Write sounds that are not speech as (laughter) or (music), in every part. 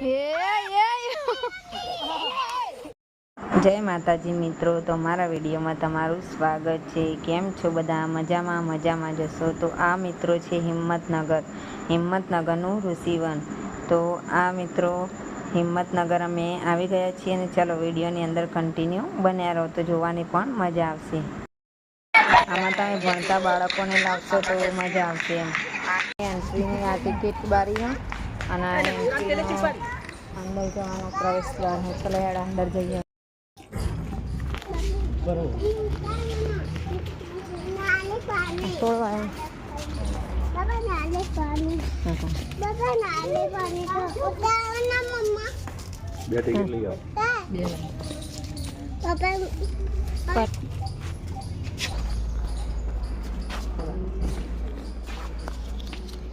જય માતાજી મિત્રો, તો મારા વિડીયોમાં તમારું સ્વાગત છે. કેમ છો બધા? મજામાં મજામાં જશો? તો આ મિત્રો છે હિંમતનગર, હિંમતનગરનું ઋષિવન. તો આ મિત્રો હિંમતનગર અમે આવી ગયા છીએ અને ચાલો વિડીયોની અંદર કન્ટિન્યુ બન્યા રહો. તો જોવાની પણ મજા આવશે. આમાં તમે ભણતા બાળકોને લાવશો તો મજા આવશે એમ. એન્ટ્રીની આ ટિકિટ બારી અને અંદર જવાનો પ્રવેશ દ્વાર છે ચલો અંદર જઈએ.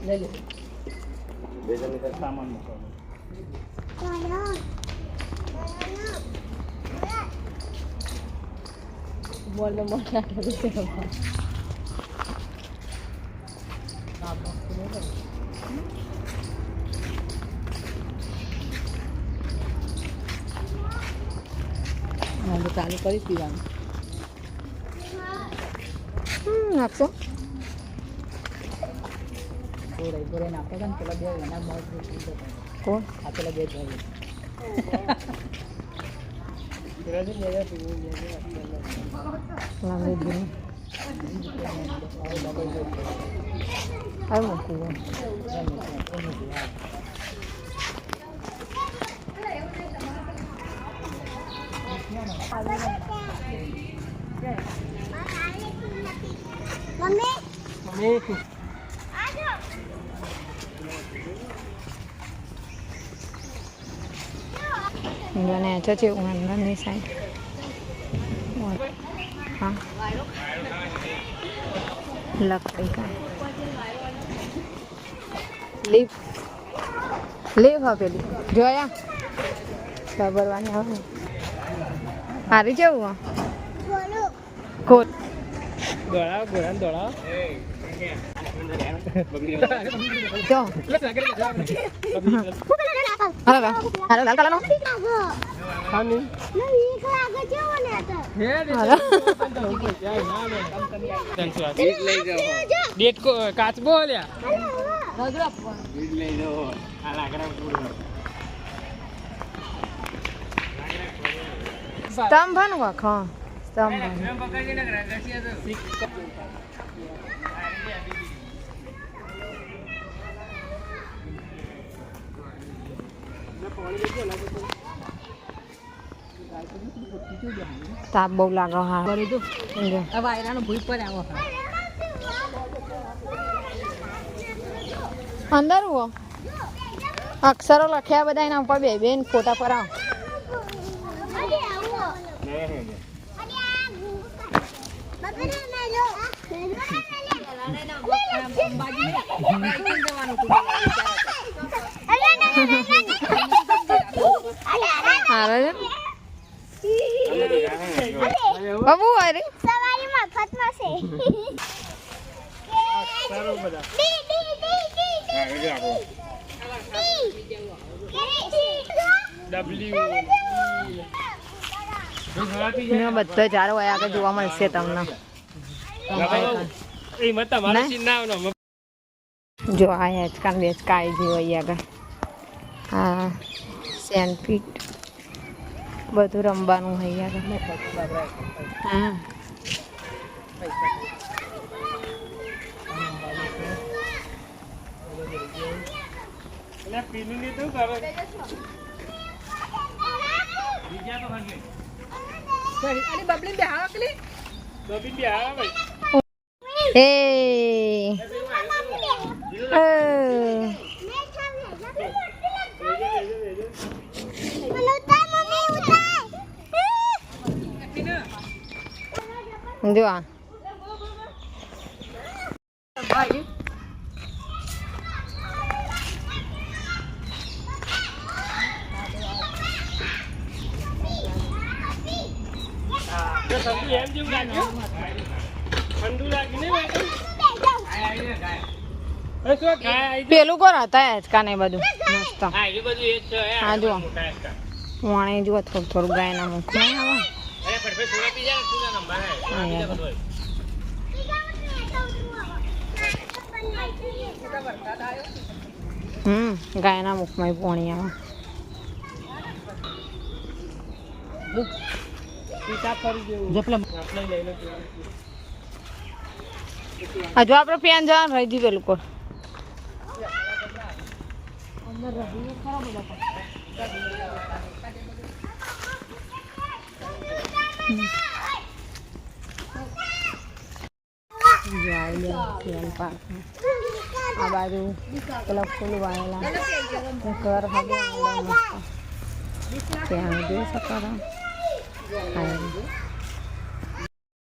લઈ પાણી તોડવા એમ. બાબા નાલે પાણી હા, ચાલુ કરી પીવાનું પાણી સામાન મૂકવાનો પાણી બોલ મોટા ચાલુ કરી પીવાનું નાખશો કોણ લાંબી દીની હવે મૂકી દો મમ્મી આજો આચો છે અંદરની સાઈડ. હા. લકડી કા લીફ લીફ આપેલી જોયા? સાબરવાની આવે ને. હારી જેવું બોલો કોટ દોડા ગોળા દોડાવ. જો. હાલો હાલો લાલ કલરનો ખાની ના વીક લાગે છે મને તો ડેટ કો કાચબો લ્યા તાપ બહુ લાગે હા. જો. અંદર હો અક્ષરો લખ્યા બધા એના ઉપર બે બેન ફોટા પર આવો. આ બાબા અરે. સવારી છે. ડબલ્યુ મેં બધા ચારો હોય આગળ જોવા મળશે તમને. જો આ હેચકાન આવી જેવો અહીં આગળ. હા સેન્ડપીટ. બધું રમવાનું હોય આગળ હા. એટલે પીનું ની તું કરે બીજા તો હંગે બબી બે આવે ભાઈ. એ અ, મને ઉતાર મમ્મી ઉતાર જો આ જો ઠંડુ એમ જેવું લાગ્યું ઠંડુ લાગ્યું ને ભાઈ એ શું ખાય આ પેલું કોણ હતા હેચકાન ને બધું મસ્ત હા જ હે. જુઓ. થોડું થોડું ગાયના મુખમાં આવે હમ ગાયના મુખમાં પોણી આવે. હજુ આપણે પેન જવાનું રહી દીધું લોકો અંદર રહી ખરાબ ગયા પેન પાર્કમાં. આ બાજુ પેલા ફૂલ વાયેલા ઘર હવે અંદર મસ્ત ત્યાં જોઈ શકો છો હા.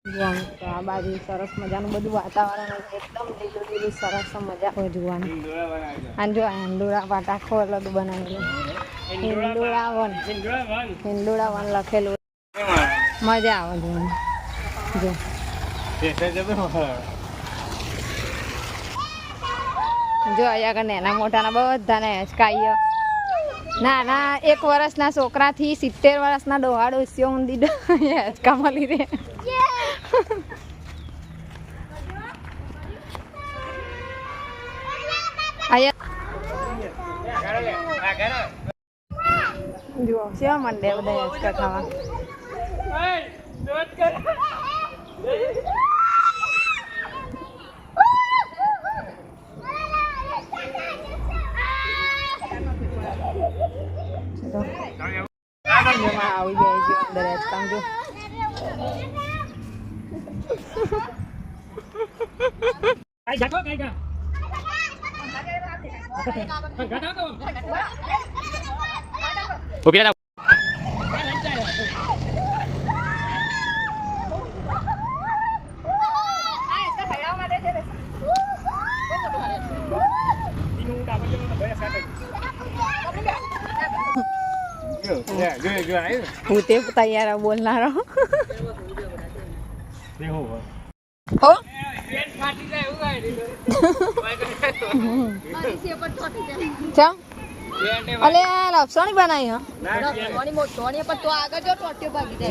જો આમ તો આ બાજુ સરસ મજાનું બધું વાતાવરણ છે. એકદમ લીલું લીલું સરસ મજા આવે જોવાની અને જો આ હિંડોળા પાટા આખો અલગ બનાવેલું હિંડોળા વન હિંડોળા વન. હિંડોળા વન લખેલું મજા આવે જો. જો અહીંયા આગળ નાના મોટાના બધાને ના નાના એક વર્ષના છોકરાથી સિત્તેર વર્ષના ડોહાડો સ્યો ઊંધી હિંચકા મળી રહે. અહીંયા જુઓ સેવા મંડે બધા હચકા ખાવા. ઓય, દોત કર. જો જેમાં આવી જાય છે અંદર હિંચકા જો આઈ જાગો, કાંઈ કા. ઘટા તો. બીનું ડાબા જેવો તો ભય સાથે. જો, જો, જો, જો, આવ્યું. હું તે તૈયાર બોલનારો. દેખો, હો. અલે લપસણી બનાવી હો. ના, પેટ.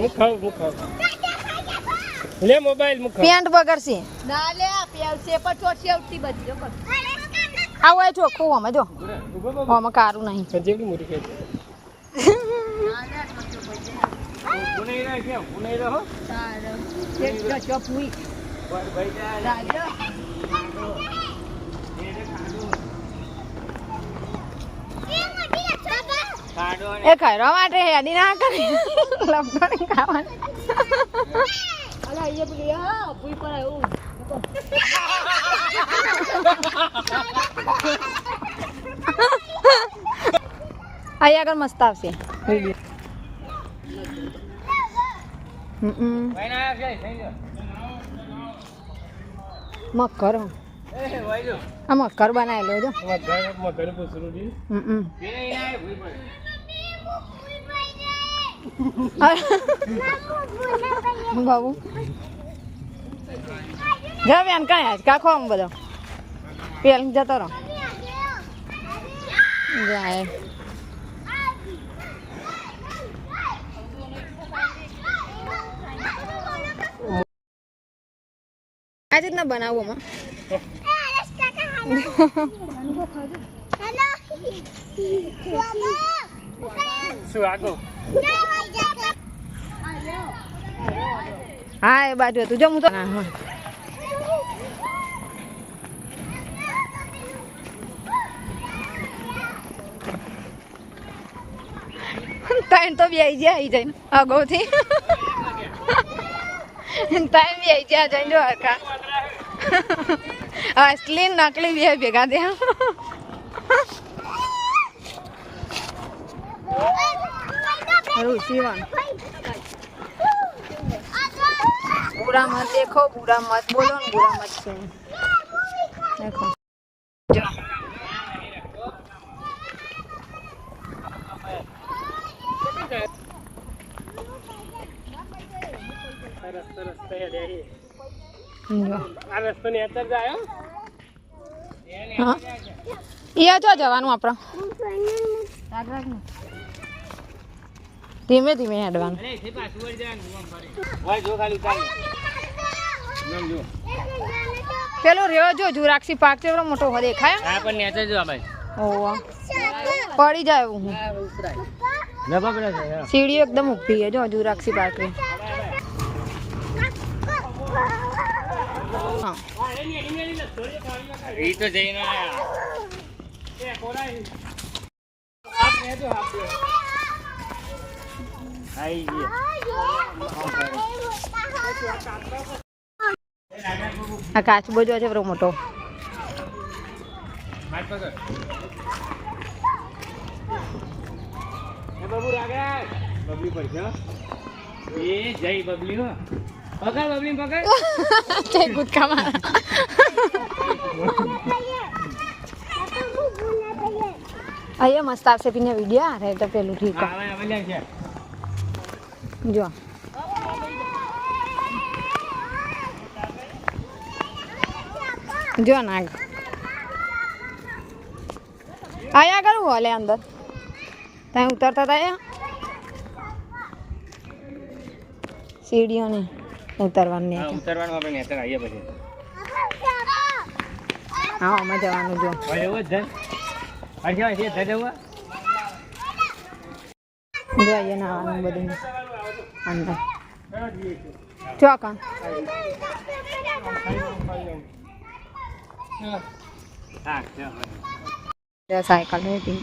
હું ખાઉં, હું ખાઉં. લે મોબાઈલ મુખ પેન્ટ બગડશે આવો એ ચોખ્ખું અમે જો. આમાં કારું નહીં. મોટી ખાડો એ ખાયરો માટે હેડી ના કરી. લપસણી ખાવાની. અલા આગળ મસ્ત આવશે. વીડિયો પર ભાઈ ના આગળ મસ્ત આવશે ગયો મકર આ મકર બનાવેલો જો તમારા ઘરમાં ઘરે પૂછરું દી હમ. પેલે ના આવે ભૂઈ પડે બાબુ જા બેન, કાંઈ આજ કાખો આમ બધો. પેલ જતો રહો. જાય આ રીતના બનાવું અમે શું આગો હા એ બાજુ હતું. જો હું તો ત્રણ તો બે ગયા આવી જાય અગાઉથી તાઈ બે જ્યાં જઈને જો હરખા. (laughs) અસલી નકલી બે ભેગા થયા. હરું સીવણ બુરા મત દેખો બુરા મત બોલો ને બુરા મત સુન દેખો. હો. હા ઈયા જો જવાનું આપણે. ધીમે ધીમે હેડવાનું. અરે થી પાછું વળી જવાનું આમ ફરી. ભાઈ જો ખાલી ઉતારી આમ જો. પેલો રહ્યો જો જુરાક્ષી પાક છે મોટો દેખાય? હા પણ નેચર જો ભાઈ ઓવા પડી જાય એવું હું. સીડીઓ એકદમ ઊભી છે જો જુરાક્ષી પાક રે એ તો જઈને આ કાચબો જો છે બરો મોટો. બબુ રાગે. બબલી પડશે એ જય બબલી હો. પકડ બબલી પકડ. (laughs) તે કૂદકા મારા. અહીંયા મસ્ત આવશે પીને વીડિયો. અરે તો પેલું ઠીક જો જો નાગ આયા કરું હોલે અંદર? ત્યાં ઉતરતા હતા અહીંયા સીડીઓ ને ઉતરવાની ઉતરવાનું આપણે નેતર આવીએ પછી. હા અમે જવાનું જો. જોઈએ અહીંયા નાવાનું બધું. અંદર. જો સાયકલ હતી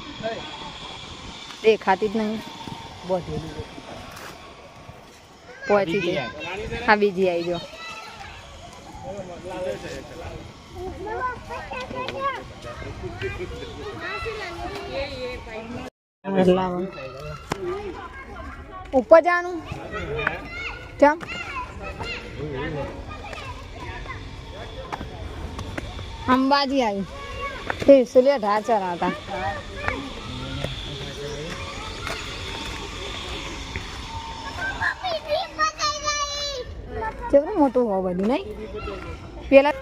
દેખાતી જ નહીં. પહોંચી જાય. હા બીજી આવી જો. ઉપર જવાનું. ચમ. અંબાજી આવી. ત્રિશુલિયા ઢાળ ચરાવતા કેવડું મોટું હોવ બધું નહીં. પેલા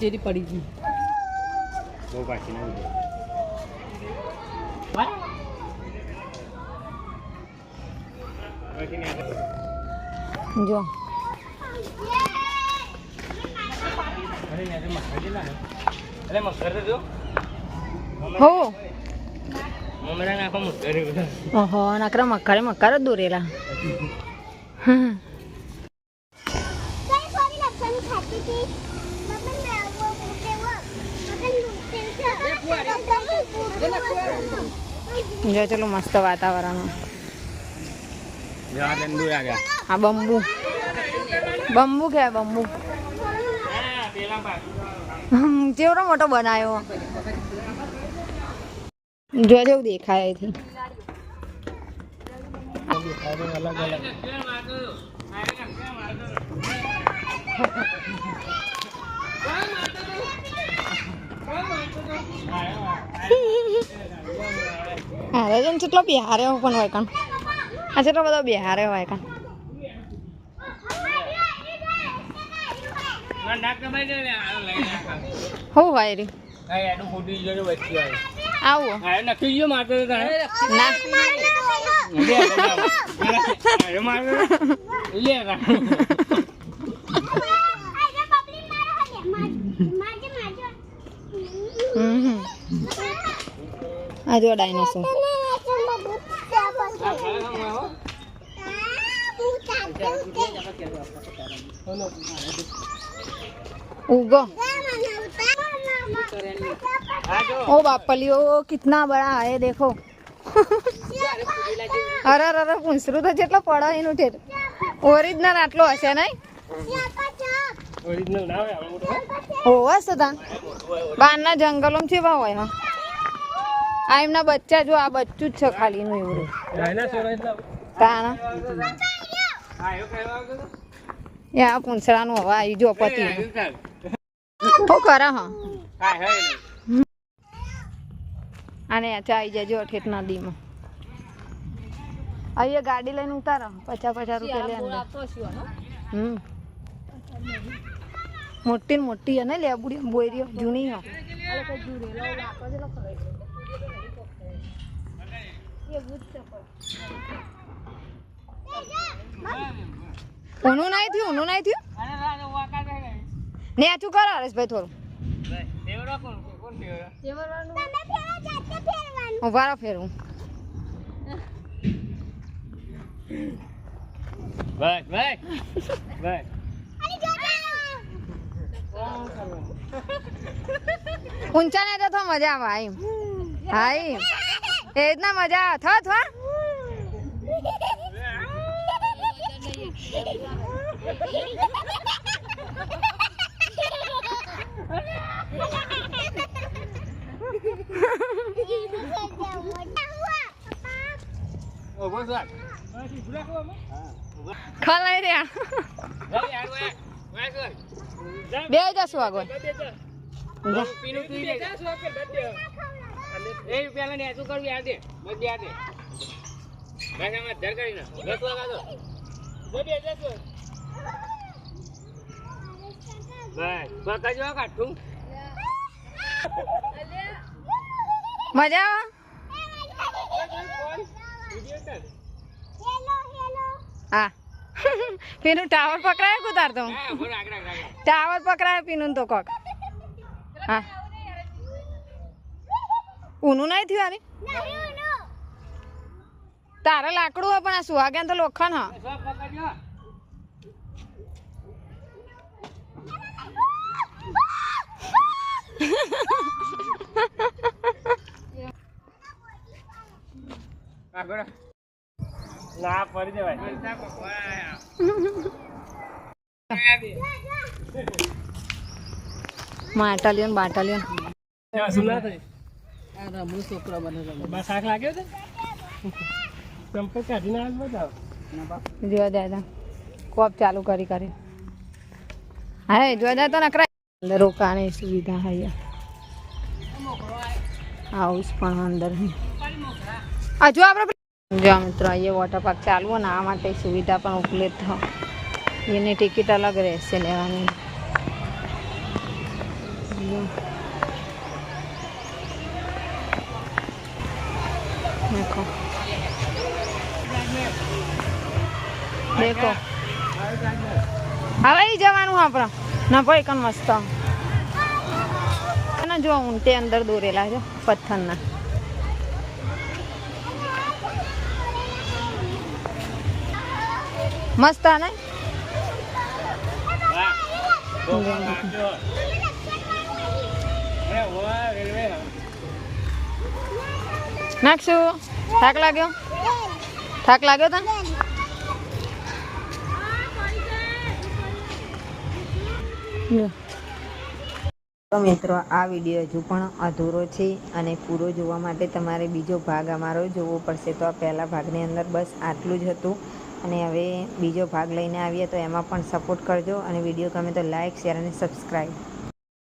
ચેરી પડી ગઈ. બહુ પછી નેચર. જો અરે નેચર મકર જેટલા હે. મકર મકર. ઓહો નકરા મક્કરે મક્કર જ દોરેલા. જો ચલો મસ્ત વાતાવરણ. આ બંબુ. બંબુ કે બંબુ? કેવડો મોટો બનાવ્યો? જોવા જેવું દેખાય અહીંથી. હારે જેમ કેટલો બિહારે પણ હોય કણ? આ જેટલો બધો બિહારે હોય કાન ના, નાક દબાઈ દે ને, આ લઈ નાખ. હું હોય રી આવે. નક્કી ગયો મારતો ના. આ જો ડાયનોસોર. उगो આ જો. ओ बापलियो कितना बड़ा है देखो અરે અરે અરે પૂંછરું તો જેટલો પડે એનું છે ઓરિજિનલ આટલો હશે નહીં Original ના હોય, આવડો મોટો હોય. હોવા સદાન બહારના જંગલોમાં કેવા હોય હા આ એમના બચ્ચા જો આ બચ્ચું જ છે ખાલી એનું એવું Dinosaur એટલે. તાણા હા, એવું કહેવા આવતો તો? એ આ પૂંછડાનું હવા આવી જો પતિ એ, એવું ચાલ. શું કરે હા. અને ચાઈ જજો ઠેઠ નદીમાં. અહીંયા ગાડી લઈને ઉતારો પચાસ પચાસ રૂપિયા લે હમ. મોટી ને મોટી હે ને લેબુડી બોયરીઓ જૂની હો. ઊનું નહીં થયું ઊનું નહીં થયું? અને ને. આ કરો હરેશભાઈ થોડું ભાઈ થોડું. કોણ દેવડો તમે ફેરા જાતે ફેરવાનું ઊભા રહો ફેરવું બસ બસ બસ ઊંચા ને તો મજા આવે આઈ હાઈ એ રીતના મજા આવે. થો થો. ઊભો સર ખલાઈ રહ્યા બે જશું આગળ. એ પેલા ને હેતું કરવી આ દે બધી આ દે બસ મજા હા. પીનું ટાવર પકડાય કુતાર તો. ટાવર પકડાય પીનું તો કોક. હા. ઊનું નહીં થયું આની? તારે લાકડું હોય પણ આ સુહાગ્યા તો લોખંડ હા. ના બાટલિયન. જોવા દાદા કોપ ચાલુ કરી કરી. હા જોવા દાદા તો નકરા અંદર રોકાવાની સુવિધા હૈ હાઉસ પણ અંદર. હજુ આપણે જો મિત્રો અહીંયા વોટર પાર્ક ચાલુ હોય ને, આ માટે સુવિધા પણ ઉપલબ્ધ એની ટિકિટ અલગ રહેશે લેવાની. દેખો. દેખો. હવે જવાનું આપણે ના, ભાઈ, કણ મસ્ત. અને જો, ઊંટે અંદર દોરેલા છે, પથ્થરના. મસ્ત ને નાખશું? થાક લાગ્યો? થાક લાગ્યો તને જો. તો મિત્રો, આ વીડિયો હજુ પણ અધૂરો છે અને પૂરો જોવા માટે તમારે બીજો ભાગ અમારો જોવો પડશે. તો આ પહેલા ભાગની અંદર બસ આટલું જ હતું. અને હવે બીજો ભાગ લઈને આવીએ તો એમાં પણ સપોર્ટ કરજો અને વીડિયો ગમે તો લાઇક શેર અને સબસ્ક્રાઈબ